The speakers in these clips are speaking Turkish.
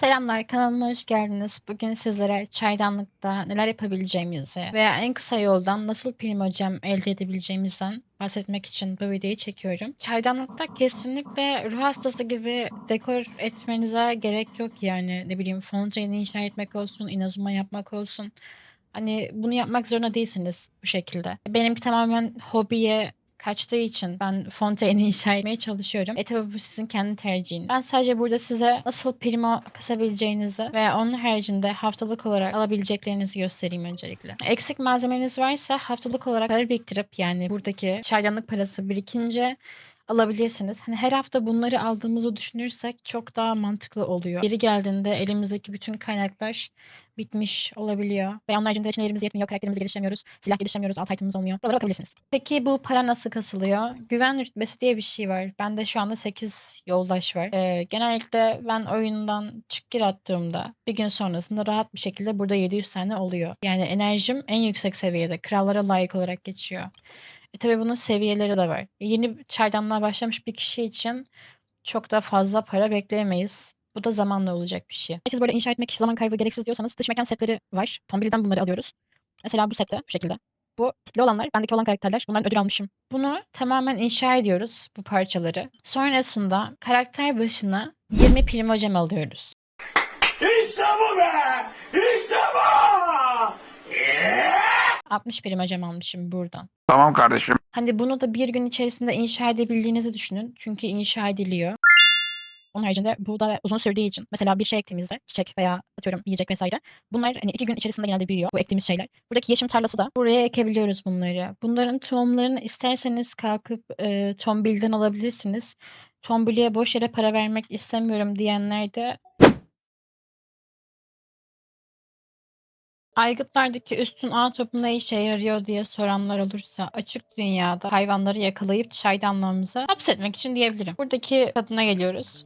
Selamlar, kanalıma hoş geldiniz. Bugün sizlere çaydanlıkta neler yapabileceğimizi veya en kısa yoldan nasıl primocem elde edebileceğimizden bahsetmek için bu videoyu çekiyorum. Çaydanlıkta kesinlikle ruh hastası gibi dekor etmenize gerek yok yani. Ne bileyim fontaine inşa etmek olsun, inazuma yapmak olsun. Hani bunu yapmak zorunda değilsiniz bu şekilde. Benimki tamamen hobiye kaçtığı için ben fontaine inşa etmeye çalışıyorum. E tabi bu sizin kendi tercihiniz. Ben sadece burada size nasıl primo kasabileceğinizi ve onun haricinde haftalık olarak alabileceklerinizi göstereyim öncelikle. Eksik malzemeniz varsa haftalık olarak para biriktirip yani buradaki çaydanlık parası birikince alabilirsiniz. Hani her hafta bunları aldığımızı düşünürsek çok daha mantıklı oluyor. Geri geldiğinde elimizdeki bütün kaynaklar bitmiş olabiliyor. Ve onun haricinde için elimiz yetmiyor, karakterimizi geliştiremiyoruz, silah geliştiremiyoruz, alt itemimiz olmuyor. Buralara bakabilirsiniz. Peki bu para nasıl kasılıyor? Güven rütbesi diye bir şey var. Bende şu anda 8 yoldaş var. Ee, genellikle ben oyundan çık gir attığımda bir gün sonrasında rahat bir şekilde burada 700 tane oluyor. Yani enerjim en yüksek seviyede. Krallara layık olarak geçiyor. E tabii bunun seviyeleri de var. Yeni çaydanlığa başlamış bir kişi için çok da fazla para bekleyemeyiz. Bu da zamanla olacak bir şey. Siz böyle inşa etmek zaman kaybı gereksiz diyorsanız dış mekan setleri var. Tombili'den bunları alıyoruz. Mesela bu sette bu şekilde. Bu tipli olanlar, bendeki olan karakterler. Bunların ödül almışım. Bunu tamamen inşa ediyoruz bu parçaları. Sonrasında karakter başına 20 primocem alıyoruz. İşte bu be! İşte bu! Yeah! 60 primocem almışım buradan. Tamam kardeşim. Hani bunu da bir gün içerisinde inşa edebildiğinizi düşünün. Çünkü inşa ediliyor. Onun haricinde bu da uzun sürdüğü için mesela bir şey ektiğimizde çiçek veya atıyorum yiyecek vesaire bunlar hani iki gün içerisinde genelde büyüyor bu ektiğimiz şeyler. Buradaki yeşim tarlası da buraya ekebiliyoruz bunları. Bunların tohumlarını isterseniz kalkıp e, tombilden alabilirsiniz. Tombiliye boş yere para vermek istemiyorum diyenler de Aygıtlardaki üstün ağ topu ne işe yarıyor diye soranlar olursa açık dünyada hayvanları yakalayıp çaydanlığımıza hapsetmek için diyebilirim. Buradaki kadına geliyoruz.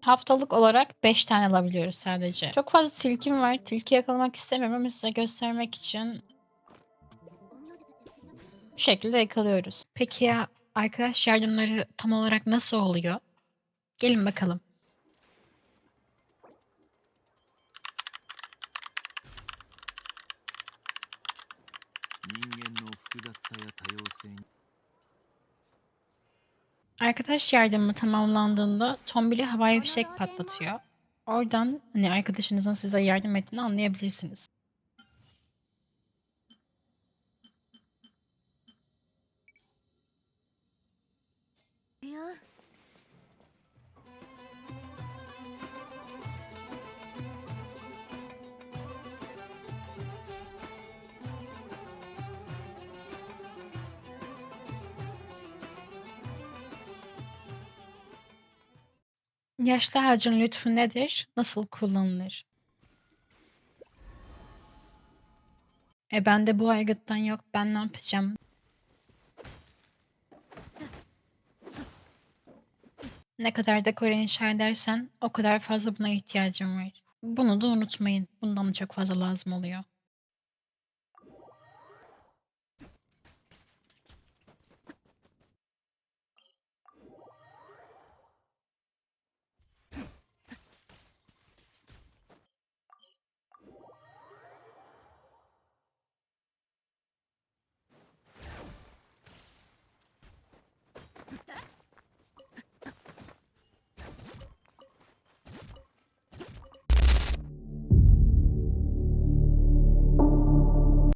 Haftalık olarak 5 tane alabiliyoruz sadece. Çok fazla tilkim var. Tilki yakalamak istemiyorum ama size göstermek için bu şekilde yakalıyoruz. Peki ya arkadaş yardımları tam olarak nasıl oluyor? Gelin bakalım. Arkadaş yardımı tamamlandığında Tombili havai fişek patlatıyor. Oradan hani arkadaşınızın size yardım ettiğini anlayabilirsiniz. Yaşlı ağacın lütfu nedir? Nasıl kullanılır? E bende bu aygıttan yok. Ben ne yapacağım? Ne kadar dekore inşa edersen o kadar fazla buna ihtiyacım var. Bunu da unutmayın. Bundan da çok fazla lazım oluyor.